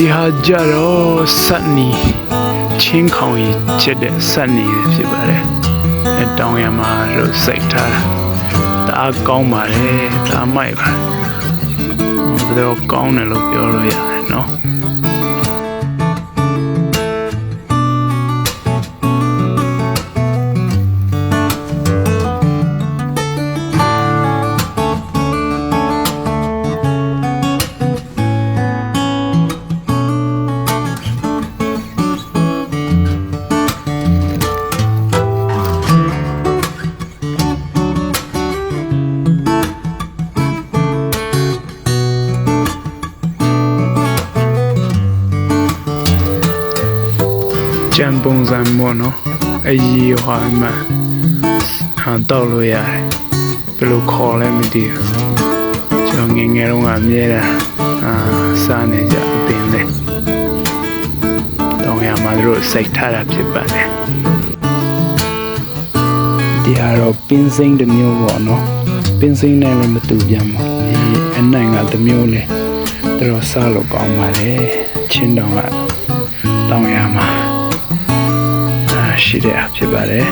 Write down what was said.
ဒီဟာကြတော့စက်နီချင်းခေါင်ကြီးချက်တဲ့စက်နီပဲဖြစ်ပါတယ်အဲတောင်ရမှာလို့စိတ်ထားတာတအားကောင်းပါတယ်တအားမိုက်ပါဘယ်တော့ကောင်းတယ်လို့ပြောလို့ရတယ်နော် ကြံပုံစံပေါ့နော်အကြီးဟွာမှဟာတောက်လို့ရတယ်ဘယ်လိုခေါ်လဲမသိဘူးကျွန်တော်ငယ်ငယ်တုန်းကအမြဲတမ်းအာစားနေကြအပင်လေးတောင်ရမှာသူတို့စိတ်ထားတာဖြစ်ပါတယ်ဒီဟာတော့ပင်းစိမ့်တစ်မျိုးပေါ့နော်ပင်းစိမ့်နဲ့လည်းမတူပြန်ဘူးဒီအနိုင်ကတစ်မျိုးလေသူတို့စားလို့ကောင်းပါလေချင်းတောင်ကတောင်ရမှာ ရှိတဲ့အဖြစ်ပါတယ်